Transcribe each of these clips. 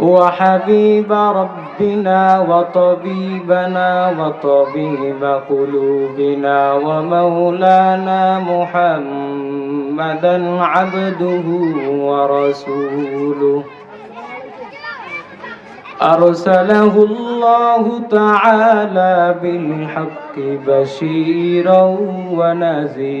وحبيب ربنا وطبيبنا وطبيب قلوبنا ومولانا محمدا عبده ورسوله. أرسله الله تعالى بالحق بشيرا ونذيرا.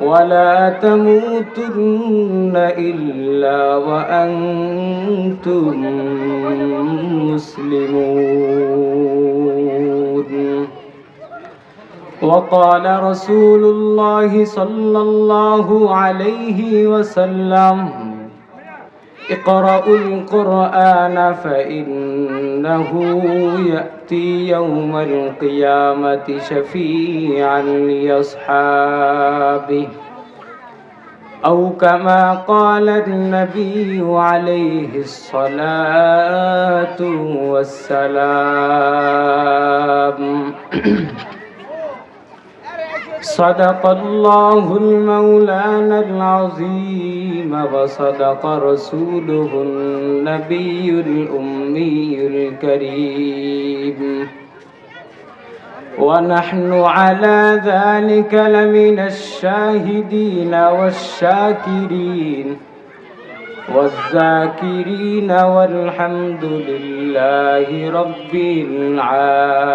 ولا تموتن إلا وأنتم مسلمون. وقال رسول الله صلى الله عليه وسلم اقرأوا القرآن فإنه يأتي يوم القيامة شفيعا لأصحابه. أو كما قال النبي عليه الصلاة والسلام. صدق الله المولانا العظيم وصدق رسوله النبي الأمي الكريم. ونحن على ذلك لمن الشاهدين والشاكرين. والذاكرين والحمد لله رب العالمين.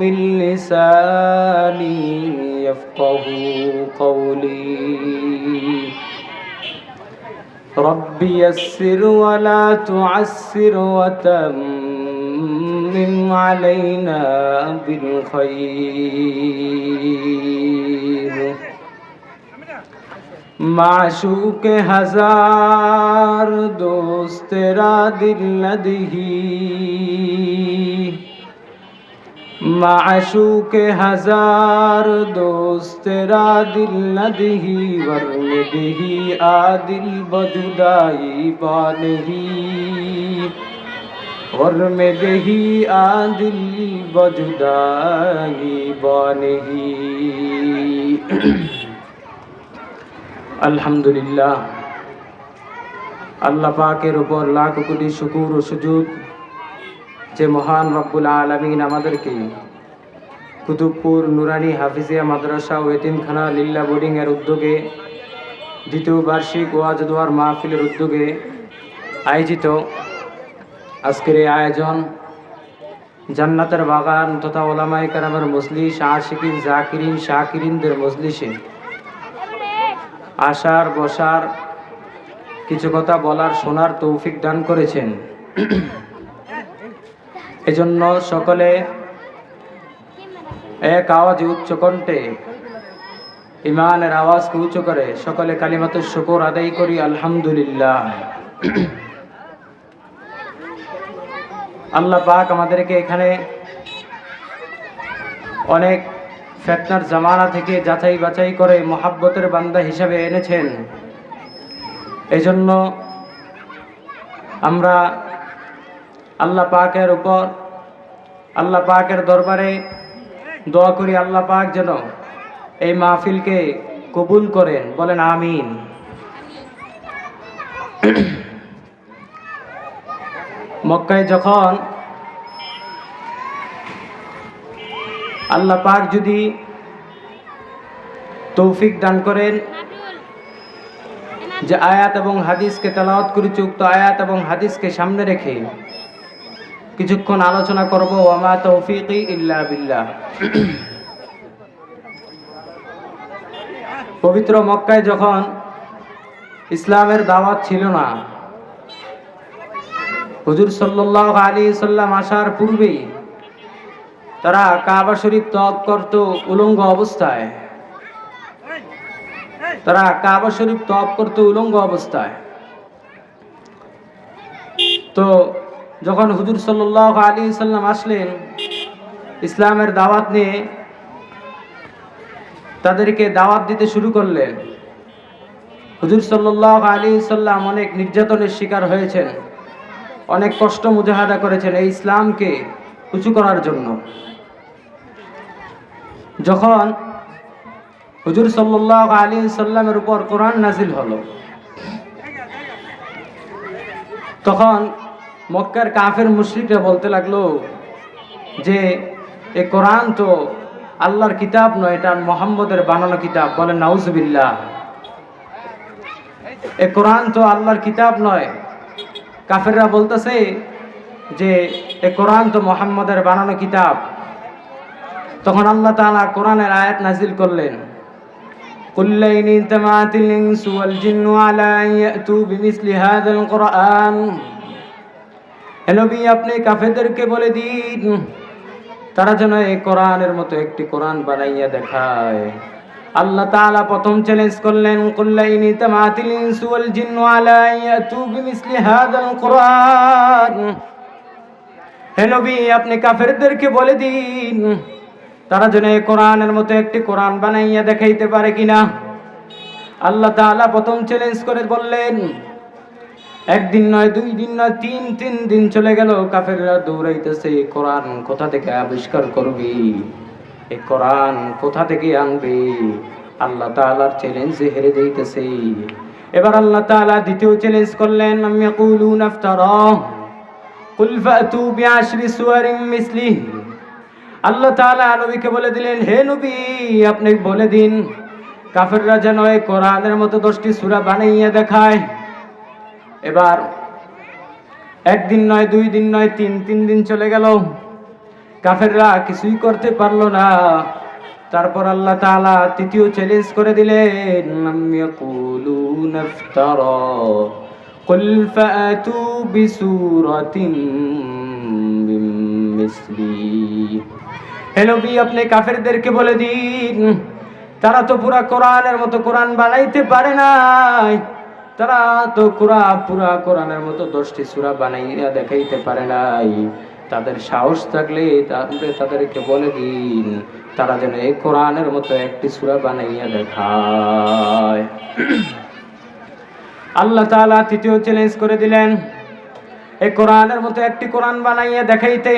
من لساني يفقه قولي. رب يسر ولا تعسر وتمم علينا بالخير. معشوق هزار دوست را دل ندهی معشوق ہزار دوست تیرا دل نہ دہی ورن دہی آ دل بدائی با نہیں ورن دہی آ دل بدائی با نہیں الحمدللہ আল্লাহ পাকের উপর লাখ কোটি শুকুর ও সুযোগ যে মহান রব্বুল আলমিন আমাদেরকে কুতুবপুর নুরানি হাফিজিয়া মাদ্রাসা ও এতিমখানা লিল্লা বোর্ডিংয়ের উদ্যোগে, দ্বিতীয় বার্ষিক ওয়াজ দোয়ার মাহফিলের উদ্যোগে আয়োজিত আজকের এই আয়োজন জান্নাতের বাগান তথা ওলামাই কারামের মজলিস, আশিকিন, জাকিরিন, শাকিরিনদের মজলিসে আসার বসার কিছু কথা বলার শোনার তৌফিক দান করেছেন। এজন্য সকলে এক আওয়াজ উচ্চ কণ্ঠে ইমানের আওয়াজকে উঁচু করে সকলে কালিমাতের শুকর আদায় করি, আলহামদুলিল্লাহ। আল্লাহ পাক আমাদেরকে এখানে অনেক ফেতনার জামানা থেকে যাচাই বাছাই করে মোহাব্বতের বান্দা হিসাবে এনেছেন। এজন্য আমরা আল্লাহ পাকের উপর, আল্লাহ পাকের দরবারে দোয়া করি আল্লাহ পাক যেন এই মাহফিলকে কবুল করেন, বলেন আমিন। মক্কায় যখন আল্লাহ পাক যদি তৌফিক দান করেন, যে আয়াত এবং হাদিসকে তেলাওয়াত করেছি উক্ত আয়াত এবং হাদিসকে সামনে রেখে কিছুক্ষণ আলোচনা করব, ওয়ামা তৌফিকি ইল্লা বিল্লাহ। পবিত্র মক্কায় যখন ইসলামের দাওয়াত ছিল না, হুজুর সাল্লাহ আলী সাল্লাম আসার পূর্বেই তারা কাবা শরীফ ত্যাগ করত উলঙ্গ অবস্থায়। তারা কাবা শরীফ তপ করতো উলঙ্গ অবস্থায়। তো যখন হুজুর সাল্লাহ আলী সাল্লাম আসলেন, ইসলামের দাওয়াত নিয়ে তাদেরকে দাওয়াত দিতে শুরু করলেন। হুজুর সাল্লাহ আলী সাল্লাম অনেক নির্যাতনের শিকার হয়েছেন, অনেক কষ্ট মুজাহাদা করেছেন এই ইসলামকে উঁচু করার জন্য। যখন হুজুর সাল্লাহ আলী সাল্লামের উপর কোরআন নাজিল হল, তখন মক্কার কাফের মুশ্রিকরা বলতে লাগল যে, এ কোরআন তো আল্লাহর কিতাব নয়, এটা মোহাম্মদের বানানো কিতাব। বলে নাউজবিল্লা এ কোরআন তো আল্লাহর কিতাব নয়। কাফেররা বলতেছে যে, এ কোরআন তো মোহাম্মদের বানানো কিতাব। তখন আল্লাহ তালা কোরআনের আয়াত নাজিল করলেন। কুল্লাইনি তামাতিল ইনসু ওয়াল জিন্নু আলা ইয়াতু বিমিসলি হাযাল কোরআন। এনবি আপনি কাফেদেরকে বলে দিন। তারা যেন এই কোরআনের মতো একটি কোরআন বানাইয়া দেখায়। আল্লাহ তাআলা প্রথম চ্যালেঞ্জ করলেন কুল্লাইনি তামাতিল ইনস ওয়াল জিন্নু আলা ইয়াতু বিমিসলি হাদাল কোরআন। হে নবী, আপনি কাফেরদেরকে বলে দিন, তারা যেন এই কোরআনের মতো একটি কোরআন বানাইয়া দেখাইতে পারে কিনা? আল্লাহ তাআলা প্রথম চ্যালেঞ্জ করে বললেন একদিন নয়, দুই দিন নয়, তিন তিন দিন চলে গেল। কাফেররা দৌড়াইতেছে, কোরআন কোথা থেকে আবিষ্কার করবি? এই কোরআন কোথা থেকে আনবে? আল্লাহ তাআলার চ্যালেঞ্জে হেরে যাইতেছে। এবার আল্লাহ তাআলা দ্বিতীয় চ্যালেঞ্জ করলেন, আমি ইয়াকুলুন আফতারা? কুল ফাতু বিআশরি সুওয়ারিন মিসলিহি। আল্লাহ তাআলা নবীকে বলে দিলেন, হে নবী, আপনি বলে দিন, কাফেররা যেন এই কোরআনের মতো দশটি সূরা বানাইয়া দেখায়। এবার একদিন নয়, দুই দিন নয়, তিন তিন দিন চলে গেল। কাফেররা কিছুই করতে পারল না। তারপর আল্লাহ তাআলা তৃতীয় চ্যালেঞ্জ করে দিলেন বিসূরাতিন মিন মিসলি হে নবী, আপনি কাফেরদেরকে বলে দিন, তারা তো পুরা কোরআনের মতো কোরআন বানাইতে পারে নাই। তারা তো কোরআন পুরা কোরআনের মতো দশটি সূরা বানাইয়া দেখাইতে পারে নাই। তাদের সাহস থাকলে তাহলে তাদেরকে বলে দিন, তারা যেন এই কোরআনের মতো একটি সূরা বানাইয়া দেখায়। আল্লাহ তাআলা তৃতীয় চ্যালেঞ্জ করে দিলেন, এই কোরআনের মতো একটি কোরআন বানাইয়া দেখাইতে।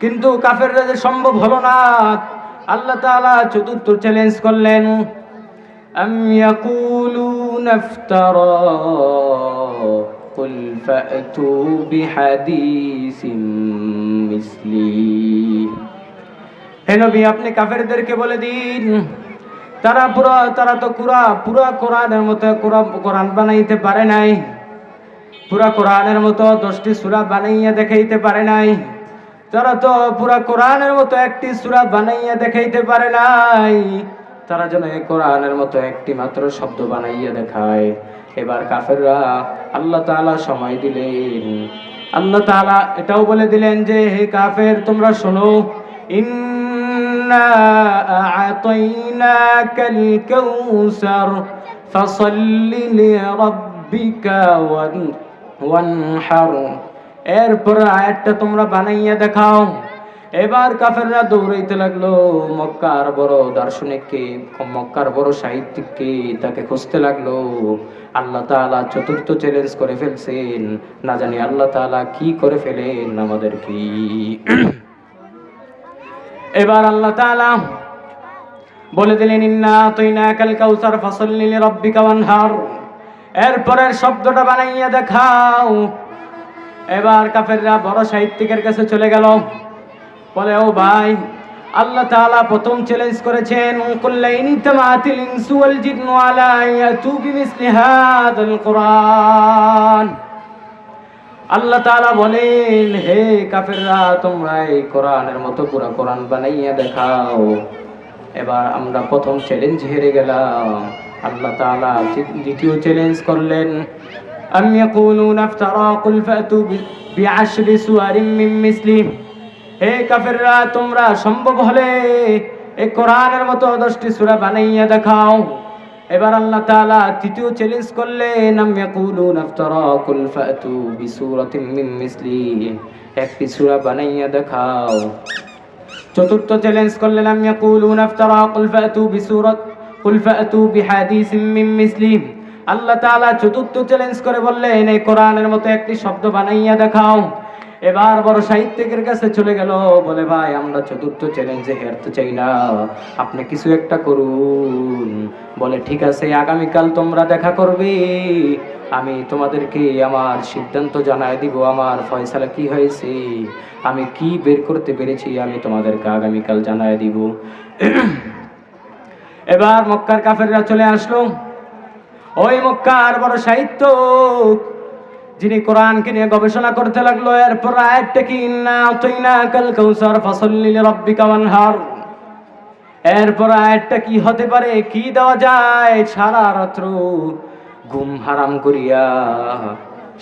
কিন্তু কাফের সম্ভব হলো না। আল্লাহ তাআলা চতুর্থ চ্যালেঞ্জ করলেন أم يقولون افترى قل فأتوا بحديث مثلي হে নবী আপনি কাফেরদেরকে বলে দিন তারা পুরা তারা তো পুরা পুরা কোরআনের মতো কোরআন কোরআন বানাইতে পারে নাই পুরা কোরআনের মতো দশটি সূরা বানাইয়া দেখাইতে পারে নাই তারা তো পুরা কোরআনের মতো একটি সূরা বানাইয়া দেখাইতে পারে নাই তারা যেন এই কোরআনের মতো একটি মাত্র শব্দ বানাইয়া দেখায়। এবার কাফেররা আল্লাহ তাআলা সময় দিলেন। আল্লাহ তাআলা এটাও বলে দিলেন যে, হে কাফের, তোমরা শোনো। এরপর আয়াতটা তোমরা বানাইয়া দেখাও। এবার কাফেররা দৌড়াইতে লাগল। মক্কার বড় দার্শনিককে মক্কার বড় সাহিত্যিককে তাকে খুঁজতে লাগল। আল্লাহ তাআলা চতুর্থ চ্যালেঞ্জ করে ফেলছেন। না জানি আল্লাহ তাআলা কি করে ফেলেন আমাদের কি এবার আল্লাহ তাআলা বলে দিলেন, ইন্না তুইনা কাল কাউসার, ফাসাল্লি লিরাব্বিকা ওয়ানহার। এরপরের শব্দটা বানাইয়া দেখাও। এবার কাফেররা বড় সাহিত্যিকের কাছে চলে গেল। বলে, ও ভাই, আল্লাহ তাআলা প্রথম চ্যালেঞ্জ করেছেন, কুল্লাইন তামাতিল ইনসু ওয়াল জিন্নু আলা বিমিসলি হাদাল কুরআন। আল্লাহ তাআলা বলেন, হে কাফেররা, তোমরা এই কোরআনের মতো পুরো কোরআন বানাইয়া দেখাও। এবার আমরা প্রথম চ্যালেঞ্জ হেরে গেলাম। আল্লাহ তাআলা দ্বিতীয় চ্যালেঞ্জ করলেন, আম ইয়াকুলুনা ইফতারা কুল ফাতু বিআশরি সুয়ারিন মিন মিসলিহি হে কাফেররা, তোমরা সম্ভব হলে এই কোরআনের মতো দশটি সূরা বানাইয়া দেখাও। এবার আল্লাহ তাআলা তৃতীয় চ্যালেঞ্জ করলেন একটি সূরা বানাইয়া দেখাও। চতুর্থ চ্যালেঞ্জ মিসলি। আল্লাহ তাআলা চতুর্থ চ্যালেঞ্জ করে বললেন, এই কোরআনের মতো একটি শব্দ বানাইয়া দেখাও। এবার বড় সাহিত্যিকের কাছে চলে গেল, বলে, ভাই, আমরা চতুর্থ চ্যালেঞ্জে হেরতে চাই না। আপনি কিছু একটা করুন। বলে, ঠিক আছে, আগামীকাল তোমরা দেখা করবে। আমি তোমাদেরকে আমার সিদ্ধান্ত জানাই দিব, আমার ফয়সালা কি হয়েছে। আমি কি বের করতে পেরেছি, আমি তোমাদেরকে আগামীকাল জানাই দিব। এবার মক্কার কাফেররা চলে আসলো। ওই মক্কার বড় সাহিত্য যিনি কোরআনকে নিয়ে গবেষণা করতে লাগল, এরপর কি কাল এরপর আয়াতটা কি হতে পারে, কি দেওয়া যায়? সারা রাত্র ঘুম হারাম করিয়া,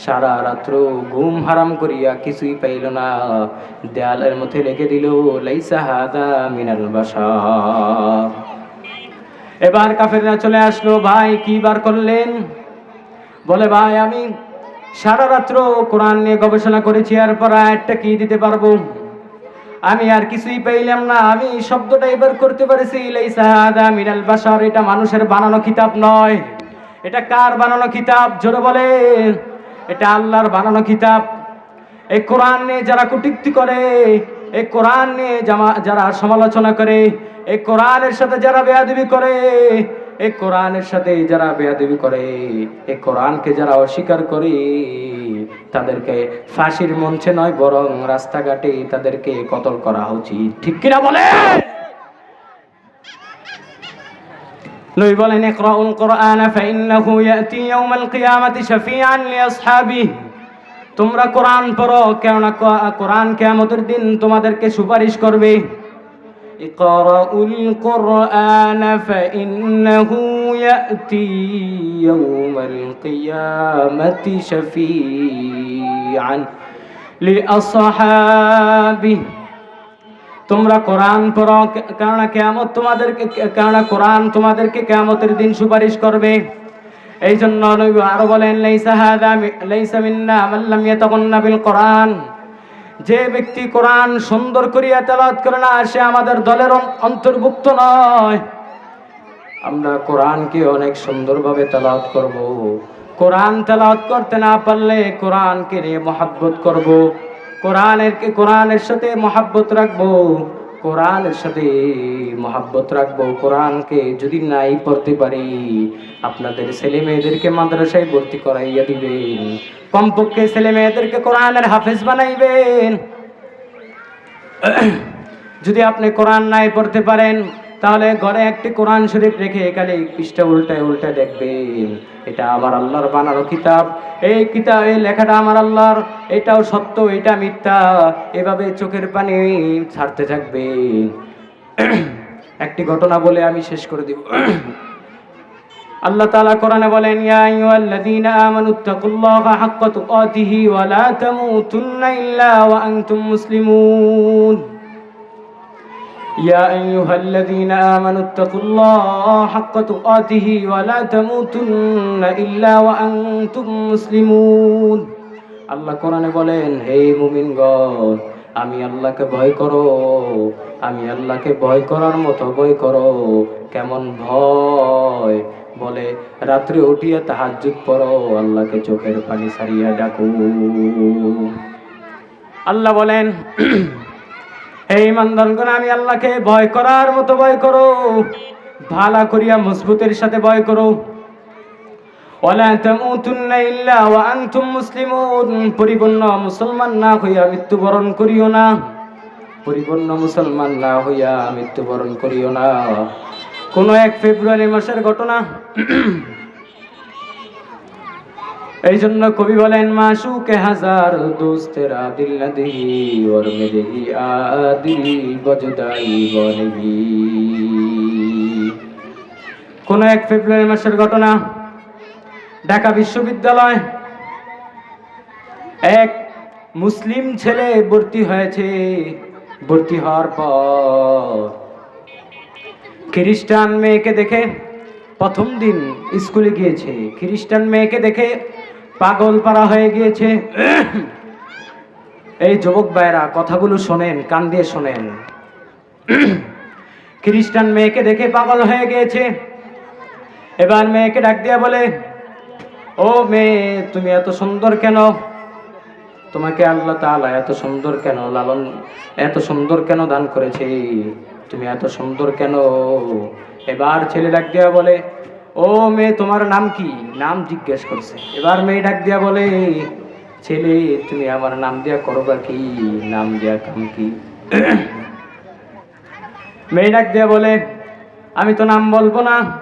সারা রাত্র ঘুম হারাম করিয়া কিছুই পাইল না। দেয়ালের মধ্যে রেখে দিল, লাইসা হাদা মিনাল বাসা এবার কাফেররা চলে আসলো, ভাই, কি বার করলেন? বলে, ভাই, আমি সারা রাত্র কোরআন নিয়ে গবেষণা করেছি, এরপর আয়াতটা কি দিতে পারব? আমি আর কিছুই পাইলাম না, আমি শব্দটা এবার করতে পারেছি এটা মানুষের বানানো কিতাব নয়। এটা কার বানানো কিতাব? জোরে বলে, এটা আল্লাহর বানানো কিতাব। এই কোরআন নিয়ে যারা কুটিক্তি করে, এই কোরআন নিয়ে যারা সমালোচনা করে, এই কোরআনের সাথে যারা বেয়াদবি করে এই কোরআনের সাথে যারা বেয়াদবি করে এই কোরআনকে যারা অস্বীকার করে, তাদেরকে ফাঁসির মঞ্চে নয়, বরং রাস্তাঘাটে তাদেরকে কতল করা উচিত। ঠিক কিনা বলে? নবী বলেন, ইকরাউল কোরআন ফাইন্নাহু ইয়াতি ইয়াউমাল কিয়ামাতি শাফিআন তোমরা কোরআন পড়ো, কেননা কোরআন কিয়ামতের দিন তোমাদেরকে সুপারিশ করবে। ইকরাউল কোরআন ফাইন্নাহু ইয়াতি ইয়াউমাল কিয়ামাতি শাফিআন লিআসহাবিহি তোমরা কোরআন পড়ো, কেননা কেয়ামত তোমাদেরকে, কেননা কোরআন তোমাদেরকে কেয়ামতের দিন সুপারিশ করবে। এই জন্য আরও বলেন, লাইসা হাদা লাইসা মিন্না মান লাম ইয়াতাগান্না বিল কোরআন। যে ব্যক্তি কোরআন সুন্দর করিয়া তেলাওয়াত করে না, সে আমাদের দলের অন্তর্ভুক্ত নয়। আমরা কোরআনকে অনেক সুন্দরভাবে তেলাওয়াত করব। কোরআন তেলাওয়াত করতে না পারলে কোরআনকে নিয়ে মহাব্বত করব। কোরআনের কোরআনের সাথে মহাব্বত রাখব। কোরআনের সাথে মহাব্বত রাখব। কোরআনকে যদি নাই পড়তে পারি, আপনাদের ছেলে মেয়েদেরকে মাদ্রাসায় ভর্তি করাইয়া দিবেন। কমপক্ষে ছেলে মেয়েদেরকে কোরআনের হাফেজ বানাইবেন। যদি আপনি কোরআন নাই পড়তে পারেন, তাহলে ঘরে একটি কোরআন শরীফ রেখে এখানে পৃষ্ঠা উল্টায় উল্টে দেখবেন। এটা আমার আল্লাহর বানানো কিতাব। এই কিতাব, এই লেখাটা আমার আল্লাহর। এটাও সত্য, এটা মিথ্যা। এভাবে চোখের পানি ছাড়তে থাকবেন। একটি ঘটনা বলে আমি শেষ করে দিব। আল্লাহ তাআলা কোরআনে বলেন, ইয়া আইয়ুহাল্লাযীনা আমানু তাকুল্লাহা হাক্কা তুকাতিহি ওয়া লা তামুতুন্না ইল্লা ওয়া আনতুম মুসলিমুন। ইয়া আইয়ুহাল্লাযীনা আমানু তাকুল্লাহা হাক্কা তুকাতিহি ওয়া লা তামুতুন্না ইল্লা ওয়া আনতুম মুসলিমুন। আল্লাহ কোরআনে বলেন, হে মুমিনগণ, আমি আল্লাহকে ভয় করো, আমি আল্লাহকে ভয় করার মতো ভয় করো। কেমন ভয়? বলে, রাত্রে উঠিয়া তাহাজ্জুদ পড়ো, আল্লাহকে চোখের পানি সারিয়া ডাকু। আল্লাহ বলেন, এই ইমানদারগণ, আমি আল্লাহকে ভয় করার মতো ভয় করো। ভালা করিয়া মজবুতের সাথে ভয় করো। পরিপূর্ণ মুসলমান না হইয়া মৃত্যুবরণ করিও না। পরিপূর্ণ মুসলমান না হইয়া মৃত্যুবরণ করিও না। কোন এক ফেব্রুয়ারি মাসের ঘটনা। এই জন্য কবি বলেন মাসু কে হাজার দোস্তেরা দিল না ওর বজদাই কোন এক ফেব্রুয়ারি মাসের ঘটনা, ঢাকা বিশ্ববিদ্যালয়, এক মুসলিম ছেলে ভর্তি হয়েছে। ভর্তি হওয়ার পর খ্রিস্টান মেয়েকে দেখে প্রথম দিন স্কুলে গিয়েছে। খ্রিস্টান মেয়েকে দেখে পাগল পাড়া হয়ে গিয়েছে। এই যুবক ভাইরা কথাগুলো শোনেন, কান দিয়ে শোনেন। খ্রিস্টান মেয়েকে দেখে পাগল হয়ে গিয়েছে। এবার মেয়েকে ডাক দিয়া বলে, ও মেয়ে, তুমি এত সুন্দর কেন? তোমাকে আল্লাহ তাআলা এত সুন্দর কেন লালন, এত সুন্দর কেন দান করেছে? তুমি এত সুন্দর কেন? এবার ছেলে ডাক দিয়া বলে, ও মেয়ে, তোমার নাম কি? নাম জিজ্ঞেস করছে। এবার মেয়ে ডাক দিয়া বলে, ছেলে, তুমি আমার নাম দিয়া করবা কি? নাম দিয়া কাম কি? মেয়ে ডাক দিয়া বলে, আমি তো নাম বলব না।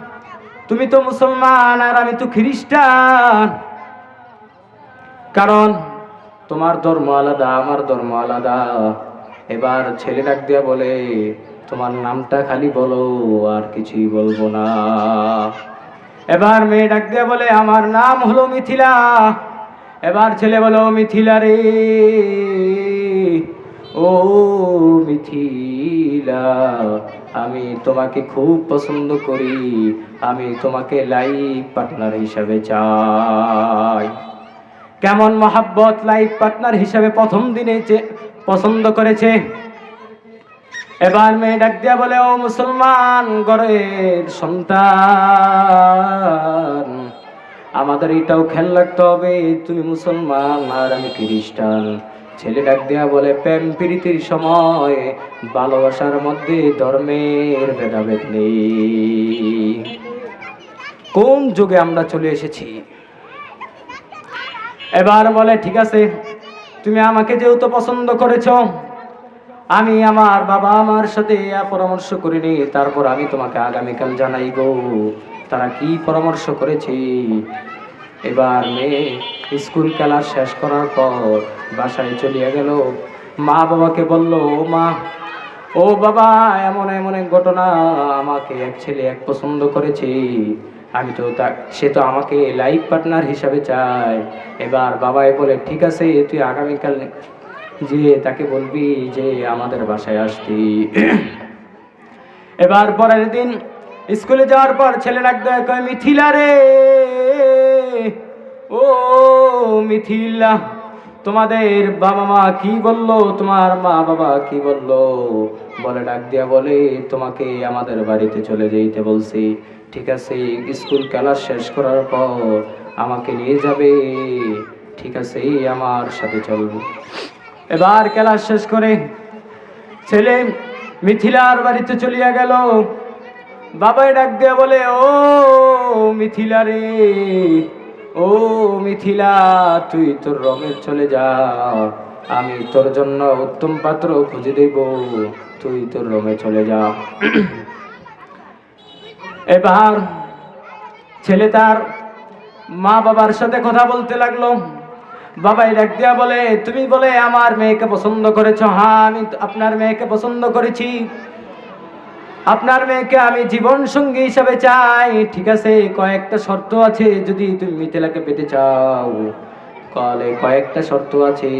তুমি তো মুসলমান আর আমি তো খ্রিস্টান। কারণ তোমার ধর্ম আলাদা, আমার ধর্ম আলাদা। এবার ছেলে ডাক দিয়া বলে তোমার নামটা খালি বলো, আর কিছুই বলব না। এবার মেয়ে ডাক দিয়া বলে, আমার নাম হলো মিথিলা। এবার ছেলে বলো, মিথিলা রে। ও মিথিলা, আমি তোমাকে খুব পছন্দ করি। আমি তোমাকে লাইফ পার্টনার হিসাবে চাই। কেমন মহাব্বত লাইফ পার্টনার হিসাবে প্রথম দিনে পছন্দ করেছে। এবার মেয়ে ডাক দিয়া বলে, ও মুসলমান ঘরের সন্তান, আমাদের এটাও খেয়াল রাখতে হবে, তুমি মুসলমান আর আমি খ্রিস্টান। ছেলে ডাক দিয়া বলে, প্রেম প্রীতির সময় ভালোবাসার মধ্যে ধর্মের ভেদাভেদ নেই। কোন যুগে আমরা চলে এসেছি? এবার বলে, ঠিক আছে, তুমি আমাকে যেহেতু পছন্দ করেছ আমি আমার বাবা আমার সাথে পরামর্শ করে করিনি তারপর আমি তোমাকে আগামীকাল জানাই গো। তারা কি পরামর্শ করেছে? এবার মেয়ে স্কুল খেলা শেষ করার পর বাসায় চলিয়া গেল। মা বাবাকে বলল ও মা, ও বাবা, এমন এমন এক ঘটনা আমাকে এক ছেলে এক পছন্দ করেছে। আমি তো তা, সে তো আমাকে লাইফ পার্টনার হিসাবে চায়। এবার বাবাই বলে, ঠিক আছে, তুই আগামীকাল যে তাকে বলবি যে আমাদের বাসায় আসতি। এবার পরের দিন স্কুলে যাওয়ার পর ছেলে ডাকতে কয় মিথিলা রে, ও মিথিলা, তোমাদের বাবা মা কি বলল? তোমার মা বাবা কি বলল? বলে ডাক দিয়া বলে, তোমাকে আমাদের বাড়িতে চলে যেতে বলছি। ঠিক আছে, স্কুল ক্লাস শেষ করার পর আমাকে নিয়ে যাবে। ঠিক আছে, আমার সাথে চলবে এবার ক্লাস শেষ করে ছেলে মিথিলার বাড়িতে চলিয়া গেল। বাবাই ডাক দিয়া বলে, ও মিথিলা রে, ও মিথিলা, তুই তোর রমের চলে যা। আমি তোর জন্য উত্তম পাত্র খুঁজে দেব। তুই তোর রমে চলে যা। এবার ছেলে তার মা বাবার সাথে কথা বলতে লাগল। বাবাই ডাক দিয়া বলে, তুমি বলে আমার মেয়েকে পছন্দ করেছ? হ্যাঁ আমি আপনার মেয়েকে পছন্দ করেছি। আপনার মেয়েকে আমি জীবন সঙ্গী হিসাবে চাই। ঠিক আছে, কয়েকটা শর্ত আছে যদি তুমি মিথিলাকে পেতে চাও। কলে কয়েকটা শর্ত আছে।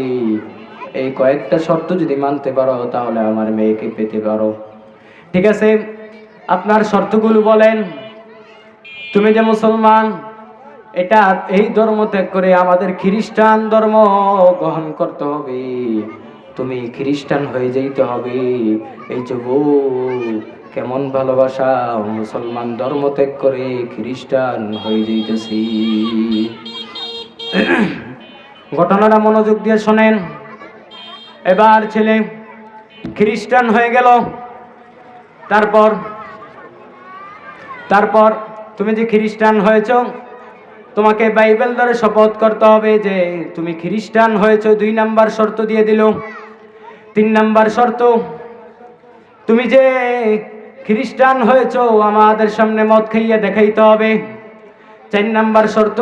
এই কয়েকটা শর্ত যদি মানতে পারো, তাহলে আমার মেয়েকে পেতে পারো। ঠিক আছে, আপনার শর্তগুলো বলেন। তুমি যে মুসলমান এটা এই ধর্ম ত্যাগ করে আমাদের খ্রিস্টান ধর্ম গ্রহণ করতে হবে। তুমি খ্রিস্টান হয়ে যাইতে হবে। এই যুব কেমন ভালোবাসা, মুসলমান ধর্ম ত্যাগ করে খ্রিস্টান হয়ে যাইতেছি। ঘটনাটা মনোযোগ দিয়ে শোনেন। এবার ছেলে খ্রিস্টান হয়ে গেল। তারপর তারপর তুমি যে খ্রিস্টান হয়েছ তোমাকে বাইবেল ধরে শপথ করতে হবে যে তুমি খ্রিস্টান হয়েছো, দুই নাম্বার শর্ত দিয়ে দিল। তিন নাম্বার শর্ত, তুমি যে খ্রিস্টান হয়েছো, আমাদের সামনে মদ খাইয়ে দেখাইতে হবে। চার নাম্বার শর্ত,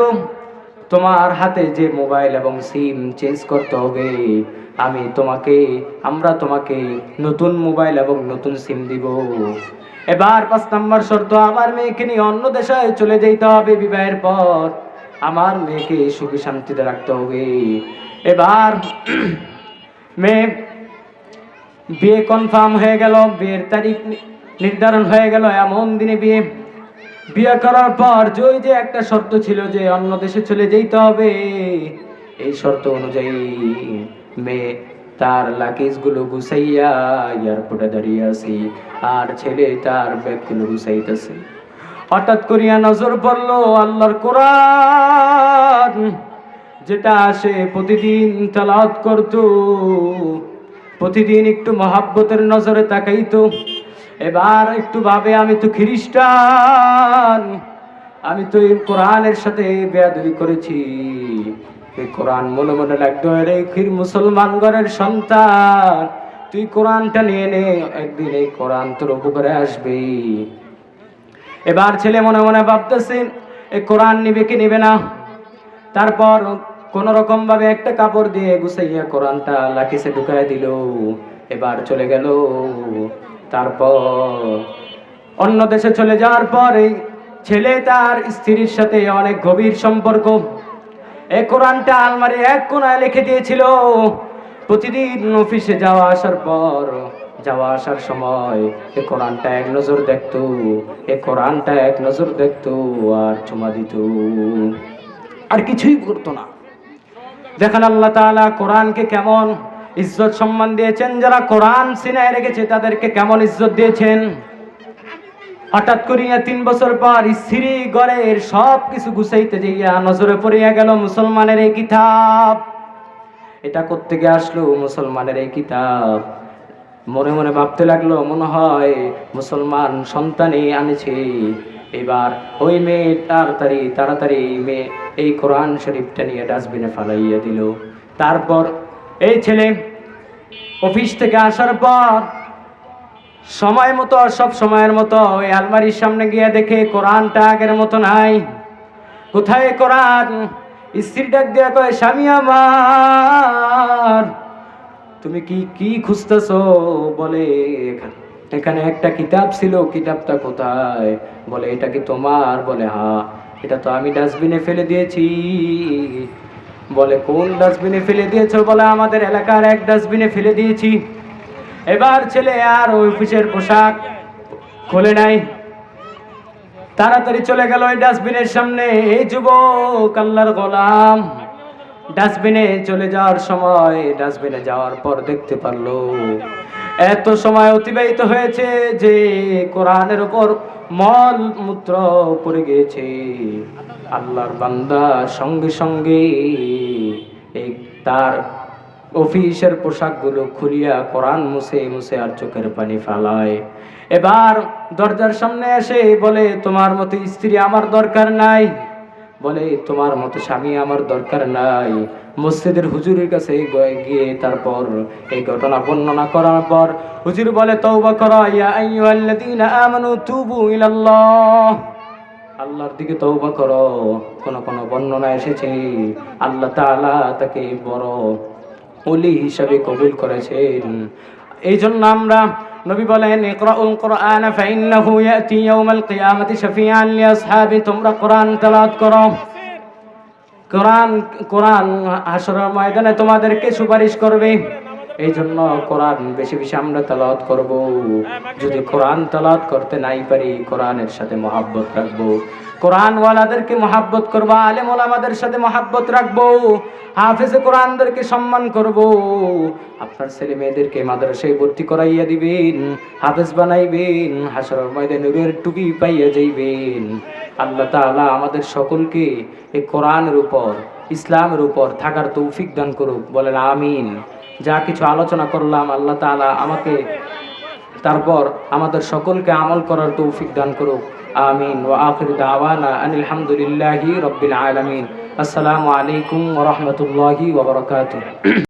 তোমার হাতে যে মোবাইল এবং সিম চেঞ্জ করতে হবে, আমি তোমাকে, আমরা তোমাকে নতুন মোবাইল এবং নতুন সিম দিব। এবার পাঁচ নাম্বার শর্ত, আমার মেয়েকে নিয়ে অন্য দেশে চলে যেতে হবে বিবাহের পর। আমার মেয়েকে সুখী শান্তিতে রাখতে হবে। এবার মেয়ে বিয়ে কনফার্ম হয়ে গেল, বিয়ের তারিখ নির্ধারণ হয়ে গেল, এমন দিনে বিয়ে বিয়ে করার পর যে ওই যে একটা শর্ত ছিল যে অন্য দেশে চলে যেতে হবে, এই শর্ত অনুযায়ী মেয়ে তার লাগেজগুলো গুছাইয়া এয়ারপোর্টে দাঁড়িয়ে আছি, আর ছেলে তার ব্যাগগুলো গুছাইতেছে। হঠাৎ করিয়া নজর পড়ল আল্লাহর কোরআন, যেটা সে প্রতিদিন তালাওয়াত করতো, প্রতিদিন একটু মহাব্বতের নজরে তাকাইতো। এবার একটু ভাবে, আমি তো খ্রিস্টান, আমি তো এই কোরআনের সাথে বেয়াদবি করেছি। এই কোরআন মনে মনে লাগতো রে খির মুসলমান ঘরের সন্তান, তুই কোরআনটা নিয়ে নে, একদিন এই কোরআন তোর উপকারে আসবে এবার ছেলে মনে মনে ভাবতেছে এই কোরআন নিবে কি নিবে না? তারপর কোন রকম ভাবে একটা কাপড় দিয়ে গুছাইয়া কোরআনটা লাকিসে ঢুকায় দিল, এবার চলে গেল। তারপর অন্য দেশে চলে যাওয়ার পর এই ছেলে তার স্ত্রীর সাথে অনেক গভীর সম্পর্ক। এই কোরআনটা আলমারি এক কোনায় লিখে দিয়েছিল, প্রতিদিন অফিসে যাওয়া আসার পর যাওয়া আসার সময় এ কোরআনটা এক নজর দেখতো এ কোরআনটা এক নজর দেখতো, আর চুমা দিত। আর কিছুই করতো না। দেখেন আল্লাহ তাআলা কোরআনকে কেমন ইজ্জত সম্মান দিয়েছেন। যারা কোরআন সিনায় রেখেছে, তাদেরকে কেমন ইজ্জত দিয়েছেন? হঠাৎ করিয়া তিন বছর পর স্ত্রী ঘরের সব কিছু গুছাইতে যাইয়া নজরে পড়িয়া গেল মুসলমানের এই কিতাব। এটা করতে গিয়ে আসলো মুসলমানের এই কিতাব। মনে মনে ভাবতে লাগল, মনে হয় মুসলমান সন্তানই আনেছে। এবার ওই মেয়ে তাড়াতাড়ি তাড়াতাড়ি মেয়ে এই কোরআন শরীফটা নিয়ে ডাস্টবিনে ফালাইয়া দিল। তারপর এই ছেলে অফিস থেকে আসার পর সময় মতো, সব সময়ের মতো ওই আলমারির সামনে গিয়ে দেখে কোরআনটা আগের মতো নাই। কোথায় কোরআন? স্ত্রী ডাক দিয়া কয়, স্বামী আমার। তুমি কি কি খুঁজতেছো? বলে "এখানে- একটা কিতাব ছিল, কিতাবটা কোথায়? বলে, এটা কি তোমার? বলে হ্যাঁ এটা তো আমি ডাস্টবিনে ফেলে দিয়েছি। বলে, কোন ডাস্টবিনে ফেলে দিয়েছ? বলে, আমাদের এলাকার এক ডাস্টবিনে ফেলে দিয়েছি। এবার ছেলে আর অফিসের পোশাক খোলে নাই। তাড়াতাড়ি চলে গেল ওই ডাস্টবিনের সামনে। এই যুবক, আল্লাহর গোলাম। ডাস্টবিনে চলে যাওয়ার সময়, ডাস্টবিনে যাওয়ার পর দেখতে পারল, এত সময় অতিবাহিত হয়েছে যে কোরআনের উপর মল মূত্র পড়ে গিয়েছে। আল্লাহর বান্দা সঙ্গে সঙ্গে এই তার অফিসের পোশাকগুলো খুলিয়া কোরআন মুছে মুছে আর চোখের পানি ফালায়। এবার দরজার সামনে এসে বলে, তোমার মতো স্ত্রী আমার দরকার নাই। বলে, তোমার মতো স্বামী আমার দরকার নাই। মসজিদের হুজুরের কাছে গিয়ে তারপর এই ঘটনা বর্ণনা করার পর হুজুর বলে, তওবা করো, ইয়া তুবু আল্লাহর দিকে তওবা করো। কোন কোন বর্ণনা এসেছে। আল্লাহ তাআলা তাকে বড় অলি হিসাবে কবুল করেছেন। এই জন্য আমরা নবী বলেন, ইকরাউল কোরআন ফাইন্নাহু ইয়াতি ইয়াউমাল কিয়ামাতি শাফিআন লিআসহাবি তোমরা কোরআন তেলাওয়াত করো। কোরআন কোরআন হাসরের ময়দানে তোমাদেরকে সুপারিশ করবে। এই জন্য কোরআন বেশি বেশি আমরা তেলাওয়াত করব। যদি কোরআন তেলাওয়াত করতে নাই পারি, কোরআনের সাথে মহাব্বত রাখব। কোরআন ওয়ালাদেরকে মহাব্বত করব আলেম ওলামাদের সাথে মহাব্বত রাখব। হাফেজে কোরআনদেরকে সম্মান করব। আপনার ছেলে মেয়েদেরকে মাদ্রাসায় ভর্তি করাইয়া দিবেন, হাফেজ বানাইবেন, হাসরের ময়দানে নূরের টুপি পাইয়া যাইবেন। আল্লাহ তাআলা আমাদের সকলকে এই কোরআনের উপর, ইসলামের উপর থাকার তৌফিক দান করুক। বলেন আমিন। যা কিছু আলোচনা করলাম, আল্লাহ তালা আমাকে, তারপর আমাদের সকলকে আমল করার তৌফিক দান করুক। আমিন। ও আখির দাওয়ানা আনিল রবিল আলমিন। আসসালামু আলাইকুম ওরহমতুল্লাহি বারাকাতুহু।